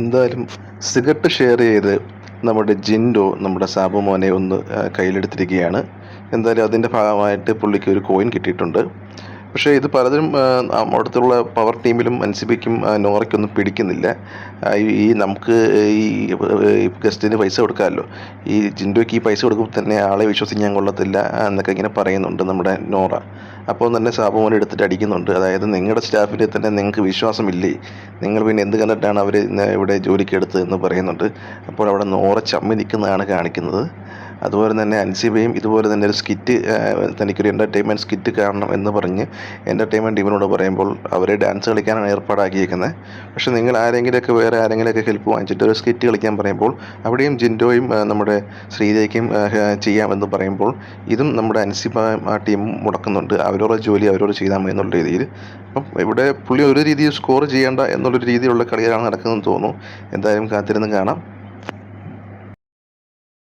എന്തായാലും cigarette share ചെയ്ത് നമ്മുടെ ജിൻഡോ നമ്മുടെ സാബു മോനെ ഒന്ന് കയ്യിലെടുത്തിരിക്കുകയാണ്. എന്തായാലും അതിന്റെ ഭാഗമായിട്ട് പുള്ളിക്ക് ഒരു കോയിൻ കിട്ടിയിട്ടുണ്ട്. പക്ഷേ ഇത് പലതിനും അവിടുത്തുള്ള പവർ ടീമിലും അൻസിബയ്ക്കും ആ, നോറയ്ക്കൊന്നും പിടിക്കുന്നില്ല. ഈ- നമുക്ക് ഈ ഗസ്റ്റിന് പൈസ കൊടുക്കാമല്ലോ. ഈ ജിൻഡോയ്ക്ക് ഈ പൈസ കൊടുക്കുമ്പോൾ തന്നെ ആളെ വിശ്വസിക്കാൻ കൊള്ളത്തില്ല എന്നൊക്കെ ഇങ്ങനെ പറയുന്നുണ്ട് നമ്മുടെ നോറ. അപ്പോൾ തന്നെ സാബു മോനെ എടുത്തിട്ട് അടിക്കുന്നുണ്ട്. അതായത് നിങ്ങളുടെ സ്റ്റാഫിനെ തന്നെ നിങ്ങൾക്ക് വിശ്വാസമില്ലേ? നിങ്ങൾ പിന്നെ എന്ത് കണ്ടിട്ടാണ് അവർ ഇവിടെ ജോലിക്ക് എടുത്തതെന്ന് പറയുന്നുണ്ട്. അപ്പോൾ അവിടെ നോറ ചമ്മി നിൽക്കുന്നതാണ് കാണിക്കുന്നത്. അതുപോലെ തന്നെ അൻസിബയും ഇതുപോലെ തന്നെ ഒരു സ്കിറ്റ് തനിക്കൊരു എന്റർടൈൻമെന്റ് സ്കിറ്റ് കാണണം എന്ന് പറഞ്ഞ് എന്റർടൈൻമെന്റ് ടീമിനോട് പറയുമ്പോൾ അവരെ ഡാൻസ് കളിക്കാനാണ് ഏർപ്പാടാക്കിയിരിക്കുന്നത് പക്ഷേ നിങ്ങൾ ആരെങ്കിലുമൊക്കെ വേറെ ആരെങ്കിലുമൊക്കെ ഹെൽപ്പ് വാങ്ങിച്ചിട്ട് ഒരു സ്കിറ്റ് കളിക്കാൻ പറയുമ്പോൾ അവിടെയും ജിൻഡോയും നമ്മുടെ ശ്രീജയ്ക്കും ചെയ്യാമെന്ന് പറയുമ്പോൾ ഇതും നമ്മുടെ അൻസിബ ആ ടീം മുടക്കുന്നുണ്ട്. അവരോട് ജോലി അവരോട് ചെയ്താൽ മതി എന്നുള്ള രീതിയിൽ. അപ്പം ഇവിടെ പുള്ളി ഒരു രീതിയിൽ സ്കോർ ചെയ്യേണ്ട എന്നുള്ളൊരു രീതിയിലുള്ള കളിയാണ് നടക്കുന്നതെന്ന് തോന്നുന്നു. എന്തായാലും കാത്തിരുന്ന് കാണാം.